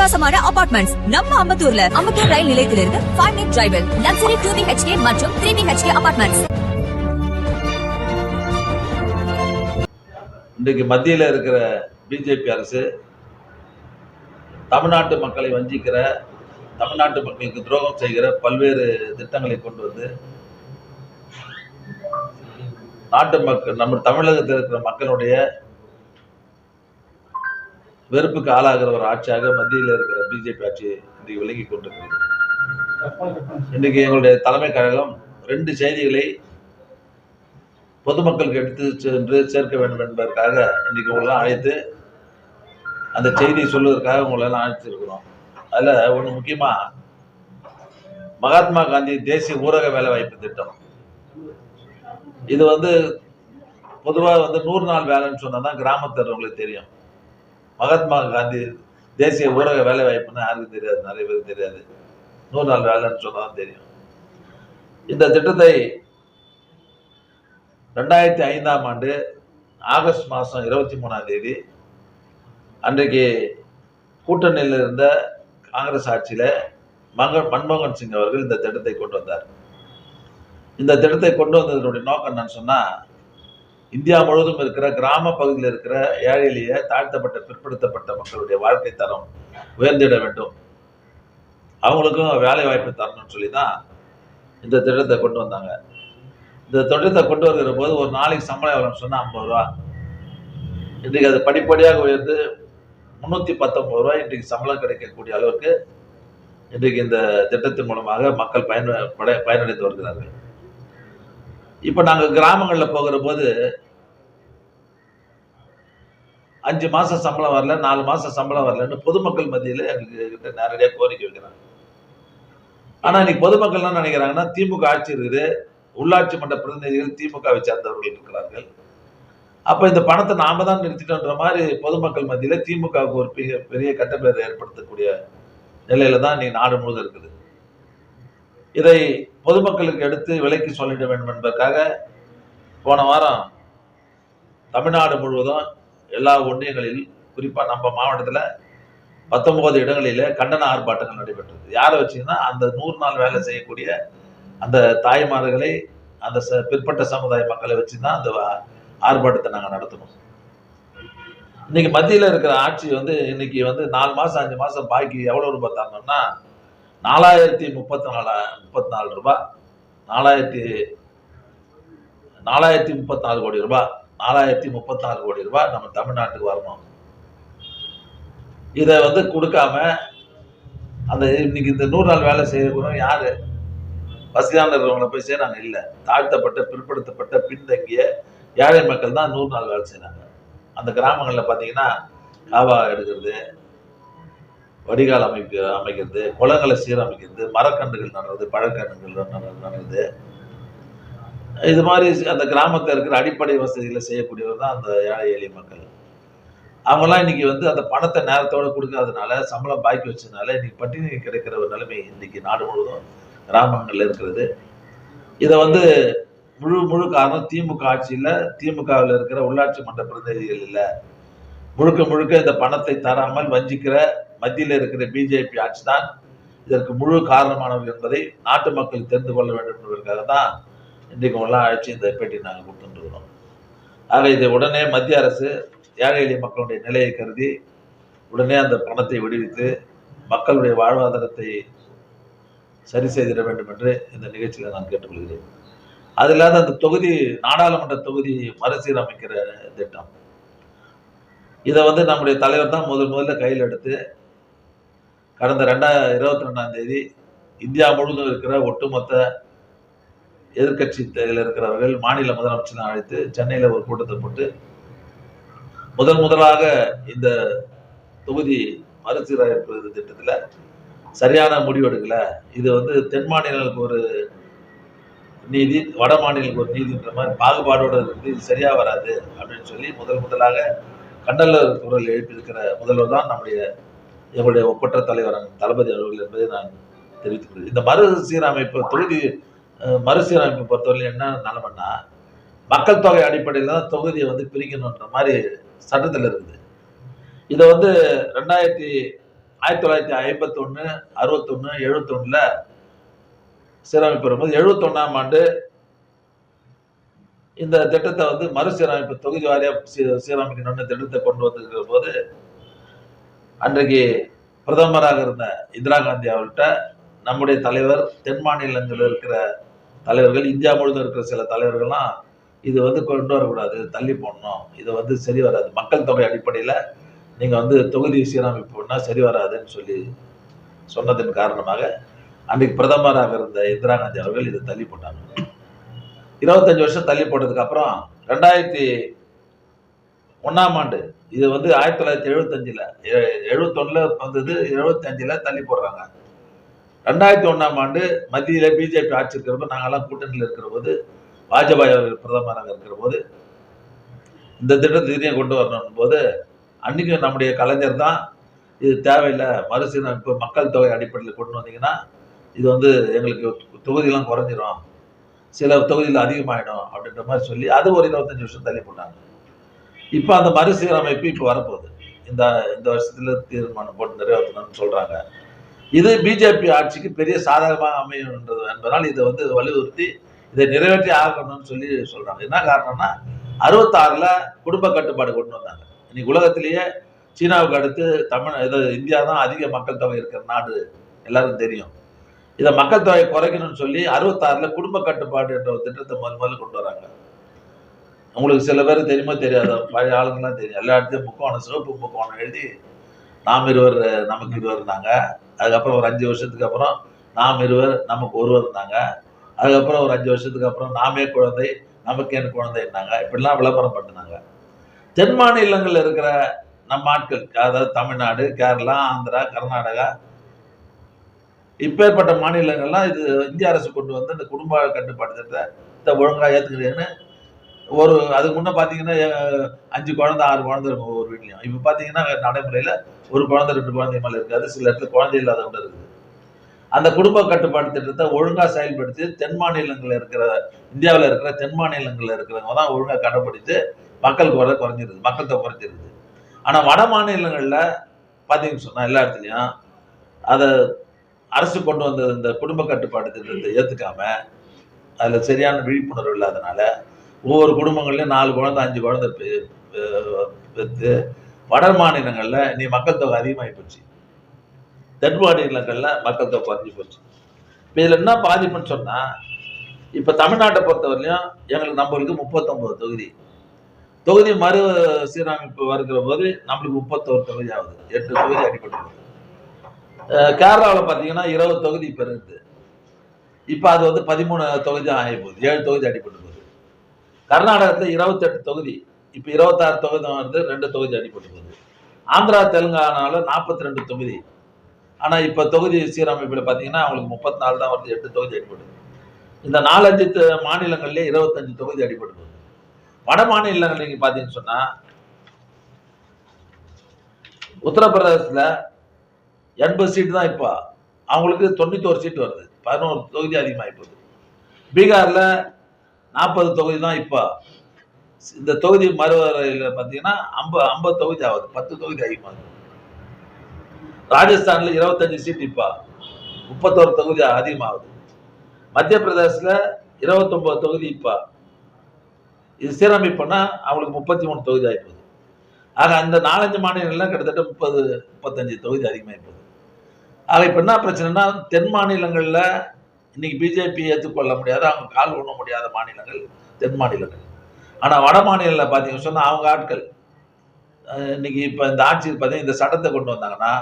அட்டகாசமான அபார்ட்மெண்ட்ஸ் நம்ம அம்பத்தூர்ல அம்பத்தூர் ரயில் நிலையத்திலிருந்து ஃபைவ் மினிட் டிரைவில் லக்ஸரி டூ பிஹெச்கே மற்றும் த்ரீ பிஹெச்கே அபார்ட்மெண்ட்ஸ் இன்றைக்கு மத்தியில் இருக்கிற பிஜேபி அரசு தமிழ்நாட்டு மக்களை வஞ்சிக்கிற தமிழ்நாட்டு மக்களுக்கு துரோகம் செய்கிற பல்வேறு திட்டங்களை கொண்டு வந்து நாட்டு மக்கள் நம்ம தமிழகத்தில் இருக்கிற மக்களுடைய வெறுப்புக்கு ஆளாகிற ஒரு ஆட்சியாக மத்தியில் இருக்கிற பிஜேபி ஆட்சி இன்றைக்கு விலகி கொண்டிருக்கிறது. இன்றைக்கு எங்களுடைய தலைமை கழகம் ரெண்டு செய்திகளை பொதுமக்களுக்கு எடுத்து சென்று சேர்க்க வேண்டும் என்பதற்காக இன்றைக்கு உங்களெல்லாம் அழைத்து அந்த செய்தியை சொல்வதற்காக உங்களெல்லாம் அழைச்சிருக்கிறோம் அதில் ஒன்று முக்கியமாக மகாத்மா காந்தி தேசிய ஊரக வேலைவாய்ப்பு திட்டம். இது வந்து பொதுவாக வந்து நூறு நாள் வேலைன்னு சொன்னால் தான் கிராமத்தரவங்களுக்கு தெரியும். மகாத்மா காந்தி தேசிய ஊரக வேலைவாய்ப்புன்னு யாருக்கு தெரியாது? நிறைய பேருக்கு தெரியாது. நூறு நாள் வேலைன்னு சொன்னால் தெரியும். இந்த திட்டத்தை ரெண்டாயிரத்தி ஐந்தாம் ஆண்டு ஆகஸ்ட் மாதம் இருபத்தி மூணாம் தேதி அன்றைக்கு கூட்டணியில் இருந்த காங்கிரஸ் ஆட்சியில் மங்க மன்மோகன் சிங் அவர்கள் இந்த திட்டத்தை கொண்டு வந்தார். இந்த திட்டத்தை கொண்டு வந்ததனுடைய நோக்கம் என்னன்னு சொன்னால் இந்தியா முழுவதும் இருக்கிற கிராம பகுதியில் இருக்கிற ஏழை எளிய தாழ்த்தப்பட்ட பிற்படுத்தப்பட்ட மக்களுடைய வாழ்க்கை தரம் உயர்ந்திட வேண்டும். அவங்களுக்கும் வேலை வாய்ப்பு தரணும்னு சொல்லி தான் இந்த திட்டத்தை கொண்டு வந்தாங்க. இந்த திட்டத்தை கொண்டு வருகிற போது ஒரு நாளைக்கு சம்பளம் எவ்வளோன்னு சொன்னால் ஐம்பது ரூபா. இன்றைக்கு அது படிப்படியாக உயர்ந்து முந்நூற்றி பத்தொம்பது ரூபாய் இன்றைக்கு சம்பளம் கிடைக்கக்கூடிய அளவுக்கு இன்றைக்கு இந்த திட்டத்தின் மூலமாக மக்கள் பயன் பயனடைந்து வருகிறார்கள். இப்போ நாங்கள் கிராமங்களில் போகிற போது அஞ்சு மாதம் சம்பளம் வரல நாலு மாதம் சம்பளம் வரலன்னு பொதுமக்கள் மத்தியில் எங்ககிட்ட நேரடியாக கோரிக்கை வைக்கிறாங்க. ஆனால் இன்னைக்கு பொதுமக்கள் என்ன நினைக்கிறாங்கன்னா திமுக ஆட்சி இருக்குது உள்ளாட்சி மன்ற பிரதிநிதிகள் திமுகவை சேர்ந்தவர்கள் இருக்கிறார்கள். அப்போ இந்த பணத்தை நாம தான் நிறுத்திட்டோன்ற மாதிரி பொதுமக்கள் மத்தியில் திமுகவுக்கு ஒரு பெரிய பெரிய கட்டப்பேரை ஏற்படுத்தக்கூடிய நிலையில தான் இன்னைக்கு நாடு முழுவதும் இருக்குது. இதை பொதுமக்களுக்கு எடுத்து விலைக்கு சொல்லிட வேண்டும் என்பதற்காக போன வாரம் தமிழ்நாடு முழுவதும் எல்லா ஒன்றியங்களில் குறிப்பாக நம்ம மாவட்டத்தில் பத்தொன்பது இடங்களில் கண்டன ஆர்ப்பாட்டங்கள் நடைபெற்றது. யாரை வச்சிங்கன்னா அந்த நூறு நாள் வேலை செய்யக்கூடிய அந்த தாய்மார்களை அந்த ச- பிற்பட்ட சமுதாய மக்களை வச்சு தான் அந்த வா- ஆர்ப்பாட்டத்தை நாங்கள் நடத்தணும் இன்னைக்கு மத்தியில் இருக்கிற ஆட்சி வந்து இன்னைக்கு வந்து நாலு மாதம் அஞ்சு மாதம் பாக்கி எவ்வளோ ரூபாய் தரணும்னா நாலாயிரத்தி முப்பத்தி நாலா முப்பத்தி நாலு ரூபாய் நாலாயிரத்தி நாலாயிரத்தி முப்பத்தி நாலு கோடி ரூபாய் நாலாயிரத்தி முப்பத்தி நாலு கோடி ரூபாய் நம்ம தமிழ்நாட்டுக்கு வரணும். இதை வந்து கொடுக்காம அந்த இன்னைக்கு இந்த நூறு நாள் வேலை செய்யக்கூட யாரு? வசதியான இருக்கிறவங்களை போய் செய்றாங்க? இல்லை. தாழ்த்தப்பட்ட பிற்படுத்தப்பட்ட பின்தங்கிய ஏழை மக்கள் தான் நூறு நாள் வேலை செய்யறாங்க அந்த கிராமங்களில் பார்த்தீங்கன்னா காவா எடுக்கிறது வடிகால் அமைக்க அமைக்கிறது குளங்களை சீரமைக்கிறது மரக்கன்றுகள் நடுறது பழக்கன்றுகள் நடுறது. இது மாதிரி அந்த கிராமத்தில் இருக்கிற அடிப்படை வசதிகளை செய்யக்கூடியவர் தான் அந்த ஏழை எளிய மக்கள். அவங்கெல்லாம் இன்னைக்கு வந்து அந்த பணத்தை நேரத்தோடு கொடுக்காதனால சம்பளம் பாக்கி வச்சதுனால இன்னைக்கு பட்டினி கிடைக்கிற ஒரு நிலைமை இன்னைக்கு நாடு முழுவதும் கிராமங்களில் இருக்கிறது. இதை வந்து முழு முழு காரணம் திமுக ஆட்சியில் திமுகவில் இருக்கிற உள்ளாட்சி மன்ற பிரதிநிதிகள் இல்லை. முழுக்க முழுக்க இந்த பணத்தை தராமல் வஞ்சிக்கிற மத்தியில் இருக்கிற பிஜேபி ஆட்சி தான் இதற்கு முழு காரணமானவர் என்பதை நாட்டு மக்கள் தெரிந்து கொள்ள வேண்டும் என்பதற்காக தான் இன்றைக்கு எல்லாம் அழைச்சி இந்த பேட்டி நாங்கள் கொடுத்துருக்கிறோம் ஆக இதை உடனே மத்திய அரசு ஏழை எளிய மக்களுடைய நிலையை கருதி உடனே அந்த பணத்தை விடுவித்து மக்களுடைய வாழ்வாதாரத்தை சரி செய்திட வேண்டும் என்று இந்த நிகழ்ச்சியில் நான் கேட்டுக்கொள்கிறேன். அது இல்லாத அந்த தொகுதி நாடாளுமன்ற தொகுதி மறுசீரமைக்கிற திட்டம். இதை வந்து நம்முடைய தலைவர் தான் முதல் முதல்ல கையில் எடுத்து கடந்த ரெண்டாயிரம் இருபத்தி ரெண்டாம் தேதி இந்தியா முழுவதும் இருக்கிற ஒட்டுமொத்த எதிர்க்கட்சியில் இருக்கிறவர்கள் மாநில முதலமைச்சரை அழைத்து சென்னையில் ஒரு கூட்டத்தை போட்டு முதன் முதலாக இந்த தொகுதி மறுசீரமைப்பு திட்டத்தில் சரியான முடிவெடுக்கலை இது வந்து தென் மாநிலங்களுக்கு ஒரு நீதி வட மாநிலங்களுக்கு ஒரு நீதின்ற மாதிரி பாகுபாடோட இருக்குது இது சரியாக வராது அப்படின்னு சொல்லி முதல் முதலாக கண்டலர் குரல் எழுப்பியிருக்கிற முதல்வர் தான் நம்முடைய எங்களுடைய ஒப்பற்ற தலைவர் தளபதி அவர்கள் என்பதை நான் தெரிவித்துக் கொள்கிறேன். இந்த மறுசீரமைப்பு தொகுதி மறுசீரமைப்பு பொறுத்தவரையில் என்ன நிலைமைன்னா மக்கள் தொகை அடிப்படையில் தான் தொகுதியை வந்து பிரிக்கணுன்ற மாதிரி சட்டத்தில் இருக்குது. இதை வந்து ரெண்டாயிரத்தி ஆயிரத்தி தொள்ளாயிரத்தி ஐம்பத்தொன்று அறுபத்தொன்று எழுபத்தொன்னில் சீரமைப்பு வரும்போது எழுபத்தொன்னாம் ஆண்டு இந்த திட்டத்தை வந்து மறுசீரமைப்பு தொகுதி வாரியா சீ- சீரமைக்கணும்னு திட்டத்தை கொண்டு வந்திருக்கிற போது அன்றைக்கு பிரதமராக இருந்த இந்திரா காந்தி அவர்கிட்ட நம்முடைய தலைவர் தென் மாநிலங்களில் இருக்கிற தலைவர்கள் இந்தியா முழுவதும் இருக்கிற சில தலைவர்கள்லாம் இது வந்து கொண்டு வரக்கூடாது தள்ளி போடணும் இது வந்து சரி வராது. மக்கள் தொகை அடிப்படையில் நீங்கள் வந்து தொகுதி சீரமைப்புனா சரி வராதுன்னு சொல்லி சொன்னதன் காரணமாக அன்றைக்கு பிரதமராக இருந்த இந்திரா காந்தி அவர்கள் இதை தள்ளி போட்டாங்க. இருபத்தஞ்சு வருஷம் தள்ளி போட்டதுக்கு அப்புறம் ரெண்டாயிரத்தி ஒன்றாம் ஆண்டு இது வந்து ஆயிரத்தி தொள்ளாயிரத்தி எழுபத்தஞ்சில் எழுபத்தொன்னுல வந்தது எழுபத்தஞ்சில் தள்ளி போடுறாங்க. ரெண்டாயிரத்தி ஒன்றாம் ஆண்டு மத்தியில் பிஜேபி ஆட்சி இருக்கிறப்ப நாங்கள்லாம் கூட்டணியில் இருக்கிற போது வாஜ்பாய் அவர்கள் பிரதமராக இருக்கிற போது இந்த திட்டத்தை இதையும் கொண்டு வரணும் போது அன்றைக்கும் நம்முடைய கலைஞர் தான் இது தேவையில்லை மறுசீரமைப்பு மக்கள் தொகை அடிப்படையில் கொண்டு வந்தீங்கன்னா இது வந்து எங்களுக்கு தொகுதியெல்லாம் குறைஞ்சிரும். சில தொகுதியில் அதிகமாயிடும் அப்படின்ற மாதிரி சொல்லி அது ஒரு இருபத்தஞ்சு வருஷம் தள்ளி போட்டாங்க. இப்போ அந்த மறுசீரமைப்பு இப்போ வரப்போகுது. இந்த இந்த வருஷத்தில் தீர்மானம் போட்டு நிறைவேற்றணும்னு சொல்கிறாங்க இது பிஜேபி ஆட்சிக்கு பெரிய சாதகமாக அமையும்ன்றது என்பதனால் இதை வந்து வலியுறுத்தி இதை நிறைவேற்றி ஆகணும்னு சொல்லி சொல்கிறாங்க என்ன காரணம்னா அறுபத்தாறில் குடும்ப கட்டுப்பாடு கொண்டு வந்தாங்க. இன்னைக்கு உலகத்திலேயே சீனாவுக்கு அடுத்து தமிழ் இது இந்தியா தான் அதிக மக்கள் தொகை இருக்கிற நாடு. எல்லாருக்கும் தெரியும். இதை மக்கள் தொகை குறைக்கணும்னு சொல்லி அறுபத்தாறுல குடும்ப கட்டுப்பாடு என்ற ஒரு திட்டத்தை முதல் முதல்ல கொண்டு வராங்க. உங்களுக்கு சில பேர் தெரியுமோ தெரியாத பழைய ஆளுங்கெல்லாம் தெரியும். எல்லா இடத்தையும் முக்கோணம் சிவப்பு முக்கோணம் எழுதி நாம் இருவர் நமக்கு இருவர் இருந்தாங்க. அதுக்கப்புறம் ஒரு அஞ்சு வருஷத்துக்கு அப்புறம் நாம் இருவர் நமக்கு ஒருவர் இருந்தாங்க. அதுக்கப்புறம் ஒரு அஞ்சு வருஷத்துக்கு அப்புறம் நாமே குழந்தை நமக்கு என் குழந்தைன்னாங்க இப்படிலாம் விளம்பரம் பண்ணினாங்க. தென் மாநிலங்களில் இருக்கிற நம்ம ஆட்கள் அதாவது தமிழ்நாடு கேரளா ஆந்திரா கர்நாடகா இப்பேற்பட்ட மாநிலங்கள்லாம் இது இந்திய அரசு கொண்டு வந்து இந்த குடும்ப கட்டுப்பாடு திட்டத்தை ஒழுங்காக ஏற்றுக்கிறேன்னு ஒரு அதுக்கு முன்னே பார்த்தீங்கன்னா அஞ்சு குழந்தை ஆறு குழந்தை இருக்கும் ஒவ்வொரு வீட்லையும். இப்போ பார்த்தீங்கன்னா நடைமுறையில் ஒரு குழந்தை ரெண்டு குழந்தை மேலே இருக்காது. சில இடத்துல குழந்தை இல்லாதவங்க இருக்குது. அந்த குடும்ப கட்டுப்பாடு திட்டத்தை ஒழுங்காக செயல்படுத்தி தென் மாநிலங்களில் இருக்கிற இந்தியாவில் இருக்கிற தென் மாநிலங்களில் இருக்கிறவங்க தான் ஒழுங்காக கடைப்பிடித்து மக்களுக்கு வர குறைஞ்சிருது மக்கள் தொகை குறைஞ்சிருது. ஆனால் வட மாநிலங்களில் பார்த்தீங்கன்னு சொன்னால் எல்லா இடத்துலையும் அதை அரசு கொண்டு வந்த இந்த குடும்ப கட்டுப்பாடு திட்டத்தை ஏற்றுக்காம அதில் சரியான விழிப்புணர்வு இல்லாதனால ஒவ்வொரு குடும்பங்கள்லையும் நாலு குழந்தை அஞ்சு குழந்தை பெற்று வட மாநிலங்களில் நீ மக்கள் தொகை அதிகமாகி போச்சு. தென் மாநிலங்களில் மக்கள் தொகை குறைஞ்சி போச்சு. இப்போ இதில் என்ன பாதிப்புன்னு சொன்னால் இப்போ தமிழ்நாட்டை பொறுத்தவரையிலையும் எங்களுக்கு நம்மளுக்கு முப்பத்தொம்பது தொகுதி. தொகுதி மறு சீரமைப்பு வருகிற போது நம்மளுக்கு முப்பத்தோரு தொகுதி ஆகுது. எட்டு தொகுதி அடிப்பட்டு கேரளாவில் பார்த்தீங்கன்னா இருபது தொகுதி இப்போ இருக்குது இப்போ அது வந்து பதிமூணு தொகுதி ஆகி போகுது. ஏழு தொகுதி அடிப்பட்டு போகுது. கர்நாடகத்தில் இருபத்தெட்டு தொகுதி. இப்போ இருபத்தாறு தொகுதி வந்து ரெண்டு தொகுதி அடிப்பட்டு போகுது. ஆந்திரா தெலுங்கானாவில் நாற்பத்தி ரெண்டு தொகுதி. ஆனால் இப்போ தொகுதி சீரமைப்பில் பார்த்தீங்கன்னா அவங்களுக்கு முப்பத்தி நாலு தான் வருது எட்டு தொகுதி அடிபடுது இந்த நாலஞ்சு மாநிலங்கள்லேயே இருபத்தஞ்சு தொகுதி அடிபட்டு போகுது. வட மாநிலங்கள் நீங்கள் பார்த்தீங்கன்னு சொன்னால் உத்தரப்பிரதேசத்தில் எண்பது சீட்டு தான் இப்போ. அவங்களுக்கு தொண்ணூத்தோரு சீட்டு வருது. பதினோரு தொகுதி அதிகமாகி போகுது. பீகாரில் நாற்பது தொகுதி தான் இப்போ. இந்த தொகுதி மறுவரையில் பார்த்தீங்கன்னா ஐம்பது ஐம்பது தொகுதி ஆகுது. பத்து தொகுதி அதிகமாகுது. ராஜஸ்தானில் இருபத்தஞ்சு சீட் இப்போ. முப்பத்தோரு தொகுதி அதிகமாகுது. மத்திய பிரதேசத்தில் இருபத்தொம்போது தொகுதி இப்போ. இது சீரமைப்புனா அவங்களுக்கு முப்பத்தி மூணு தொகுதி ஆகிப்போகுது ஆக அந்த நாலஞ்சு மாநிலங்கள்லாம் கிட்டத்தட்ட முப்பது முப்பத்தஞ்சு தொகுதி அதிகமாகி போகுது. ஆக இப்போ என்ன பிரச்சனைனா தென் மாநிலங்களில் இன்னைக்கு பிஜேபி ஏற்றுக்கொள்ள முடியாத அவங்க கால் ஊன முடியாத மாநிலங்கள் தென் மாநிலங்கள். ஆனால் வட மாநிலங்களில் பார்த்தீங்கன்னு சொன்னால் அவங்க ஆட்கள் இன்றைக்கி இன்னைக்கு இப்போ இந்த ஆட்சி பார்த்தீங்கன்னா இந்த சட்டத்தை கொண்டு வந்தாங்கன்னா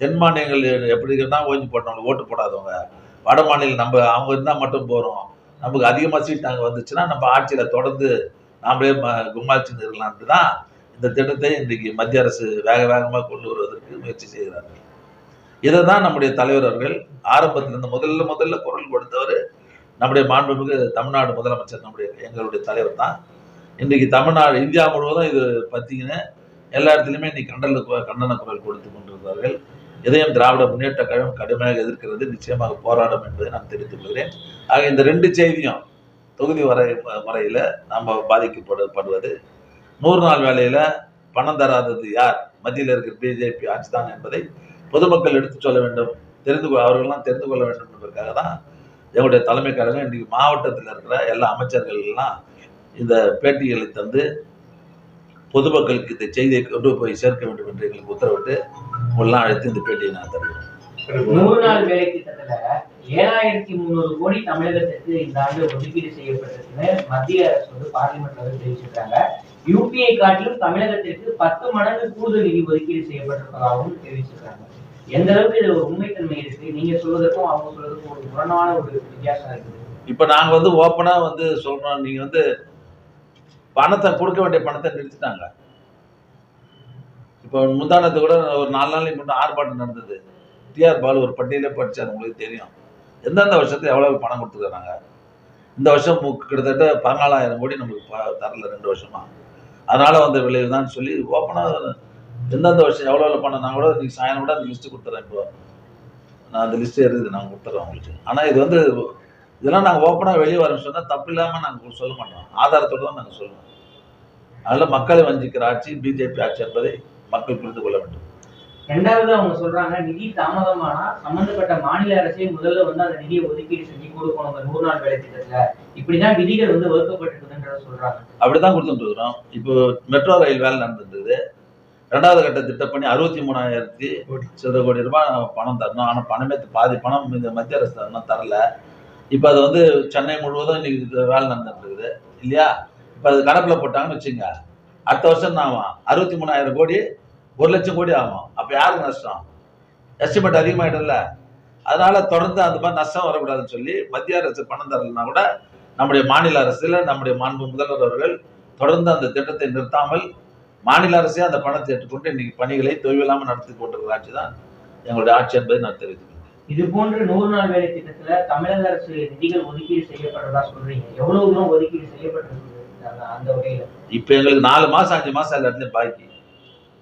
தென் மாநிலங்கள் எப்படி இருக்குன்னா ஓய்வு போட்டவங்க ஓட்டு போடாதவங்க. வட மாநிலம் நம்ம அவங்க இருந்தால் மட்டும் போகிறோம் நமக்கு அதிகமாக சீட் அங்கே வந்துச்சுன்னா நம்ம ஆட்சியில் தொடர்ந்து நாமளே ம- கும்மாய்ச்சி இருக்கலான்ட்டு தான் இந்த திட்டத்தை இன்றைக்கு மத்திய அரசு வேக வேகமாக கொண்டு வருவதற்கு முயற்சி செய்கிறார்கள். இதை தான் நம்முடைய தலைவர் அவர்கள் ஆரம்பத்திலிருந்து முதல்ல முதல்ல குரல் கொடுத்தவர். நம்முடைய மாண்புமிகு தமிழ்நாடு முதலமைச்சர் நம்முடைய எங்களுடைய தலைவர் தான். இன்றைக்கு தமிழ்நாடு இந்தியா முழுவதும் இது பார்த்தீங்கன்னா எல்லா இடத்துலையுமே இன்னைக்கு கண்டன கண்டன குரல் கொடுத்து கொண்டிருந்தார்கள். இதையும் திராவிட முன்னேற்ற கழகம் கடுமையாக எதிர்க்கிறது நிச்சயமாக போராடும் என்பதை நான் தெரிந்து கொள்கிறேன். ஆக இந்த ரெண்டு செய்தியும் தொகுதி வரை முறையில் நம்ம பாதிக்கப்படுவது. நூறு நாள் வேலையில் பணம் தராதது யார்? மத்தியில் இருக்கிற பிஜேபி ஆட்சி தான் என்பதை பொதுமக்கள் எடுத்து சொல்ல வேண்டும் தெரிந்து அவர்கள்லாம் தெரிந்து கொள்ள வேண்டும் என்பதற்காக தான் எங்களுடைய தலைமை கழகம் இன்றைக்கு மாவட்டத்தில் இருக்கிற எல்லா அமைச்சர்கள் எல்லாம் இந்த பேட்டிகளை தந்து பொதுமக்களுக்கு இந்த செய்தியை கொண்டு போய் சேர்க்க வேண்டும் என்று எங்களுக்கு உத்தரவிட்டு உங்களெல்லாம் அழைத்து இந்த பேட்டியை நான் தருகிறேன் நூறு நாள் வேலை திட்டத்துல ஏழாயிரத்தி முந்நூறு கோடி தமிழகத்திற்கு இந்த ஆண்டு ஒதுக்கீடு செய்யப்பட்டிருக்குன்னு மத்திய அரசு வந்து பார்லிமெண்ட்ல வந்து தெரிவிச்சிருக்காங்க. யூபிஐ காட்டிலும் தமிழகத்திற்கு பத்து மடங்கு கூடுதல் நிதி ஒதுக்கீடு செய்யப்பட்டிருப்பதாகவும் தெரிவிச்சிருக்காங்க. எந்த அளவுக்கு இதுல ஒரு உண்மைத்தன்மை இருக்கு? நீங்க சொல்வதற்கும் அவங்க சொல்வதற்கும் ஒரு முரணான ஒரு வித்தியாசம் இருக்குது. இப்போ நாங்கள் வந்து ஓப்பனாக வந்து சொல்கிறோம் நீங்கள் வந்து பணத்தை கொடுக்க வேண்டிய பணத்தை நிறுத்திட்டாங்க. இப்போ முந்தானத்து கூட ஒரு நாலு நாளைக்கு முன்னே ஆர்ப்பாட்டம் நடந்தது. டிஆர் பாலு ஒரு பட்டியலே படிச்சார். உங்களுக்கு தெரியும். எந்தெந்த வருஷத்துல எவ்வளவு பணம் கொடுத்துருக்காங்க? இந்த வருஷம் கிட்டத்தட்ட பதினாலாயிரம் கோடி நமக்கு தரல ரெண்டு வருஷமா. அதனால வந்த விளைவு தான் சொல்லி ஓப்பனாக எந்தெந்த வருஷம் எவ்வளோ எவ்வளோ நான் கூட நீங்கள் சாயந்தரம் கூட அந்த லிஸ்ட்டு கொடுத்துறேன் இப்போ. நான் அந்த லிஸ்ட்டு இருக்குது நான் கொடுத்துட்றேன் உங்களுக்கு. ஆனால் இது வந்து இதெல்லாம் நாங்கள் ஓப்பனாக வெளியே வரோம்னு சொன்னால் தப்பு இல்லாமல் நாங்கள் சொல்ல மாட்டோம். ஆதாரத்தோடு தான் நாங்கள் சொல்லுவோம் அதனால் மக்களை வஞ்சிக்கிற ஆட்சி பிஜேபி ஆட்சி என்பதை மக்கள் புரிந்து கொள்ள வேண்டும். ரெண்டாவது அவங்க சொல்றாங்க நிதி தாமதமானா சம்பந்தப்பட்ட மாநில அரசே முதல்ல வந்து அந்த நிதியை ஒதுக்கீடு செஞ்சு கொடுக்கணும் இந்த நூறு நாள் வேலை திட்டத்துல. இப்படிதான் விதிகள் வந்து வகுக்கப்பட்டிருக்குதுன்றத சொல்றாங்க. அப்படி தான் கொடுத்துட்டு இருக்கிறோம். இப்போ மெட்ரோ ரயில் வேலை நடந்துட்டு இருக்குது. ரெண்டாவது கட்ட திட்டப்பணி அறுபத்தி மூணாயிரத்தி சில கோடி ரூபாய் பணம் தரணும். ஆனால் பணமே பாதி பணம் இந்த மத்திய அரசு இன்னும் தரல. இப்போ அது வந்து சென்னை முழுவதும் இன்னைக்கு வேலை நடந்துட்டு இருக்குது இல்லையா? இப்போ அது கணக்கில் போட்டாங்கன்னு வச்சுங்க அடுத்த வருஷம் என்ன ஆகும். அறுபத்தி மூணாயிரம் கோடி ஒரு லட்சம் கோடி ஆகும். அப்போ யாருக்கு நஷ்டம்? எஸ்டிமேட் அதிகமாயிடும்ல. அதனால தொடர்ந்து அந்த மாதிரி நஷ்டம் வரக்கூடாதுன்னு சொல்லி மத்திய அரசு பணம் தரலைன்னா கூட நம்முடைய மாநில அரசுல நம்முடைய மாண்பு முதல்வர் அவர்கள் தொடர்ந்து அந்த திட்டத்தை நிறுத்தாமல் மாநில அரசே அந்த பணத்தை ஏற்றுக்கொண்டு இன்னைக்கு பணிகளை தொய்வில்லாமல் நடத்தி கொண்டிருக்கிற ஆட்சி தான் எங்களுடைய ஆட்சி என்பதை நான் தெரிவித்துக்கிறேன் இது போன்ற நூறு நாள் வேலை திட்டத்துல தமிழக அரசு நிதிகள் ஒதுக்கீடு செய்யப்படுறதா சொல்றீங்க. எவ்வளவு தூரம் ஒதுக்கீடு செய்யப்பட்டிருக்கு அந்த- வகையில. இப்போ எங்களுக்கு நாலு மாசம் அஞ்சு மாசம் எல்லா இடத்துலையும் பாக்கி.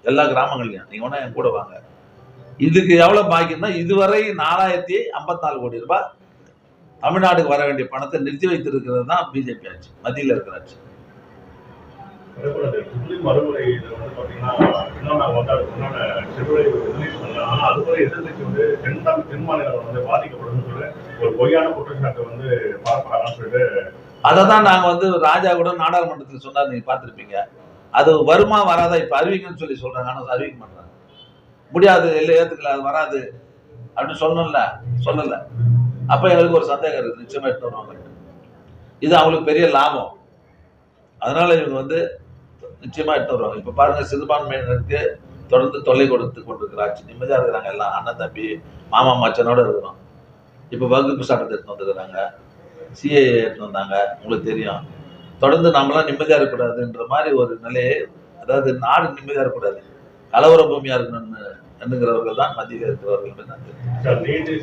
எல்லா கிராமங்கள்லையும். நீங்க வேணா என் கூட வாங்க. இதுக்கு எவ்வளவு பாக்கின்னா இதுவரை நாலாயிரத்தி ஐம்பத்தி கோடி ரூபாய் தமிழ்நாட்டுக்கு வர வேண்டிய பணத்தை நிறுத்தி வைத்திருக்கிறது தான் பிஜேபி ஆட்சி மத்தியில் இருக்கிற ஆட்சி. அதேபோல அந்த புள்ளி மறுமுறை இதில் வந்து பார்த்தீங்கன்னா இன்னும் வந்து அதுக்கு உண்டான ஷெட்யூலை ரிலீஸ் பண்ணலாம் ஆனால் அதுபோல் எதிர்கட்சி வந்து தென் தமிழ் தென் மாநிலம் வந்து பாதிக்கப்படும் சொல்லி ஒரு பொய்யான குற்றச்சாட்டை வந்து பார்ப்பாங்கன்னு சொல்லிட்டு அதை தான் நாங்கள் வந்து ராஜா கூட நாடாளுமன்றத்தில் சொன்னார். நீங்கள் பார்த்துருப்பீங்க. அது வருமா வராதா இப்போ அறிவிங்கன்னு சொல்லி சொல்கிறாங்க ஆனால் அறிவிக்க மாட்டாங்க. முடியாது இல்லை ஏற்றுக்கல அது வராது அப்படின்னு சொல்லணும்ல சொல்லலை அப்போ எங்களுக்கு ஒரு சந்தேகம் இருக்குது நிச்சயமாக எடுத்து வருவாங்க. இது அவங்களுக்கு பெரிய லாபம். அதனால் இவங்க வந்து நிச்சயமாக எடுத்து வருவாங்க. இப்போ பாருங்கள் சிறுபான்மையினருக்கு தொடர்ந்து தொல்லை கொடுத்து கொண்டிருக்கிற ஆட்சி. நிம்மதியாக இருக்கிறாங்க எல்லாம். அண்ணன் தம்பி மாமா மச்சனோட இருக்கிறோம். இப்போ வகுப்பு சட்டத்தை எடுத்து வந்துருக்குறாங்க. சிஏ எடுத்து வந்தாங்க. உங்களுக்கு தெரியும். தொடர்ந்து நாமெல்லாம் நிம்மதியாக இருக்கக்கூடாதுன்ற மாதிரி ஒரு நிலையை அதாவது நாடு நிம்மதியாக இருக்கக்கூடாது. கலவர பூமியாக இருக்கணும்னு எண்ணுகிறவர்கள் தான் மத்தியில் இருக்கிறவர்கள் நீட்டு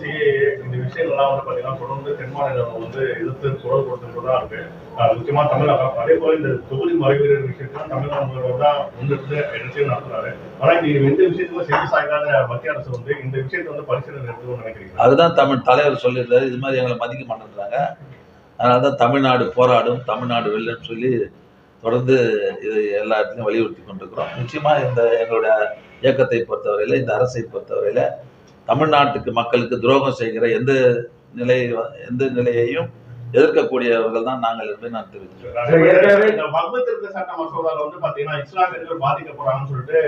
இந்த விஷயங்கள்லாம் வந்து பாத்தீங்கன்னா தொடர்ந்து தென் மாநிலம் வந்து எதிர்த்து குரல் கொடுத்துட்டு தான் இருக்கு. அஹ் முக்கியமா தமிழகம் அதே போல இந்த தொகுதி மறைவீரர் விஷயத்துல தமிழக முதல்வர் தான் முன்னிருந்து நிச்சயம் நடத்துறாரு. எந்த செஞ்சு சாய்க்காத மத்திய அரசு வந்து இந்த விஷயத்தை வந்து பரிசீலனை எடுத்துக்கணும்னு நினைக்கிறீங்க அதுதான் தமிழ் தலைவர் சொல்லியிருந்தாரு. இது மாதிரி எங்களை மதிக்க மாட்டேன்றாங்க. அதனால தான் தமிழ்நாடு போராடும் தமிழ்நாடு வெல்லுன்னு சொல்லி தொடர்ந்து இது எல்லா இடத்துலையும் வலியுறுத்தி கொண்டிருக்கிறோம். நிச்சயமா இந்த எங்களுடைய இயக்கத்தை பொறுத்தவரையில இந்த அரசை பொறுத்தவரையில தமிழ்நாட்டுக்கு மக்களுக்கு துரோகம் செய்கிற எந்த நிலை எந்த நிலையையும் எதிர்க்கக்கூடியவர்கள் தான் நாங்கள் என்று நான் இஸ்லாமியர்கள் பாதிக்கப்படுறாங்கன்னு சொல்லிட்டு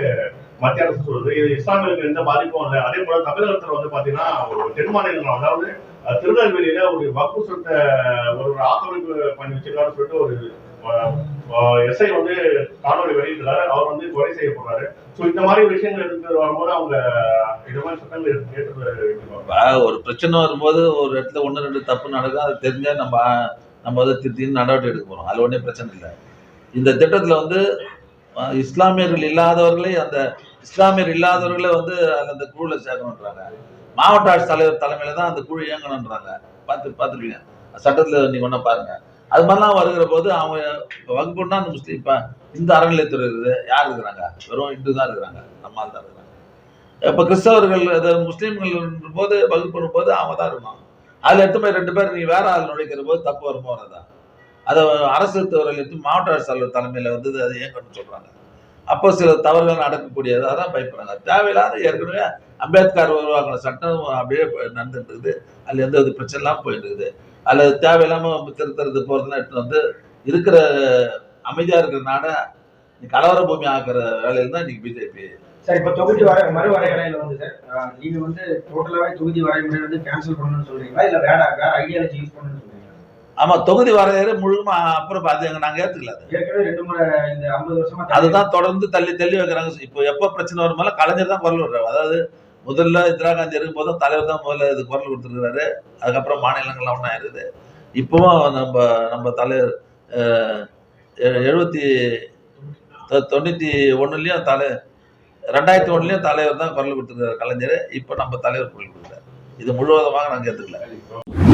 மத்திய அரசு சொல்லுது. இது இஸ்லாமியர்களுக்கு எந்த பாதிப்பும் இல்லை. அதே போல தமிழகத்துல வந்து பாத்தீங்கன்னா ஒரு தென் மாநிலங்கள் அதாவது திருநெல்வேலியில ஒரு வக்பு சொத்த ஒரு ஒரு ஆக்கிரமிப்பு பண்ணி வச்சிருக்காருன்னு சொல்லிட்டு ஒரு எஸ்ஐ வந்து காணொலி வெளியிட்டுறாரு அவர் வந்து கொலை செய்ய போறாரு. ஸோ இந்த மாதிரி விஷயங்கள் எடுத்து வரும்போது அவங்க இது மாதிரி சட்டங்கள் ஏற்று ஒரு பிரச்சனை வரும்போது ஒரு இடத்துல ஒன்று ரெண்டு தப்பு நடக்கும் அது தெரிஞ்சால் நம்ம நம்ம வந்து திருத்தின்னு நடவடிக்கை எடுக்க போகிறோம் அதில் ஒன்றும் பிரச்சனை இல்லை. இந்த திட்டத்தில் வந்து இஸ்லாமியர்கள் இல்லாதவர்களே அந்த இஸ்லாமியர் இல்லாதவர்களே வந்து அந்த குழுவில் சேர்க்கணுன்றாங்க மாவட்ட ஆட்சித்தலைவர் தலைமையில் தான் அந்த குழு இயங்கணுன்றாங்க பார்த்து பார்த்துருக்கீங்க. சட்டத்தில் நீங்கள் ஒன்றா பாருங்கள் அது மாதிரிலாம் வருகிற போது அவங்க இப்போ வகுப்புன்னா அந்த முஸ்லீம் இப்போ இந்த அறநிலையத்துறை இருக்குது. யார் இருக்கிறாங்க? வெறும் இந்து தான் இருக்கிறாங்க. நம்மால் தான் இருக்கிறாங்க. இப்போ கிறிஸ்தவர்கள் அது முஸ்லீம்கள் போது வகுப்பு போது அவங்க தான் இருக்கணும். அதில் எடுத்து போய் ரெண்டு பேர் நீ வேற ஆள் நுழைக்கிற போது தப்பு வருமோ தான் அதை அரசு துறையில் எடுத்து மாவட்ட ஆட்சித்தலைவர் தலைமையில் வந்து அதை இயங்கணும்னு சொல்கிறாங்க அப்போ சில தவறுகள் நடக்கக்கூடியது. அதான் பயப்படுறாங்க. தேவையில்லாத ஏற்கனவே அம்பேத்கர் உருவாக்கின சட்டம் அப்படியே நடந்துட்டு இருக்குது. அதில் எந்த ஒரு பிரச்சனை இல்லாமல் போயிட்டு இருக்குது. அதில் தேவையில்லாம திருத்தறது போகிறதுலாம் எடுத்து வந்து இருக்கிற அமைதியா இருக்கிற நாடை கலவர பூமி ஆக்குற வேலையில் தான் இன்னைக்கு பிஜேபி சார் இப்ப தொகுதி வர மறுவரையறையில வந்து சார் அஹ், நீங்க வந்து டோட்டலாவே தொகுதி வரைமுறை வந்து கேன்சல் பண்ணணும்னு சொல்றீங்களா? இல்ல வேற ஐடியாலஜி யூஸ் பண்ணணும்னு சொல்றீங்களா? ஆமா தொகுதி வரையறை முழுமா அப்புறம் அது எங்க நாங்க ஏத்துக்கல அது. ஏற்கனவே ரெண்டு முறை இந்த ஐம்பது வருஷமா அதுதான் தொடர்ந்து தள்ளி தள்ளி வைக்கிறாங்க. இப்போ எப்போ பிரச்சனை வரும்போது கலைஞர் தான் குரல் விடுறாரு. அதாவது முதல்ல இந்திரா காந்தி இருக்கும் போதும் தலைவர் தான் முதல்ல இது குரல் கொடுத்துருக்காரு அதுக்கப்புறம் மாநிலங்கள்லாம் ஒன்றா இருக்குது இப்போவும் நம்ம நம்ம தலைவர் எ- எழுபத்தி தொண்ணூற்றி தொண்ணூத்தி ஒண்ணுலயும் தலை ரெண்டாயிரத்தி ஒண்ணுலயும் தலைவர் தான் குரல் கொடுத்துருக்காரு கலைஞர். இப்போ நம்ம தலைவர் குரல் கொடுக்குறாரு. இது முழுவதுமாக நாங்கள் ஏற்றுக்கல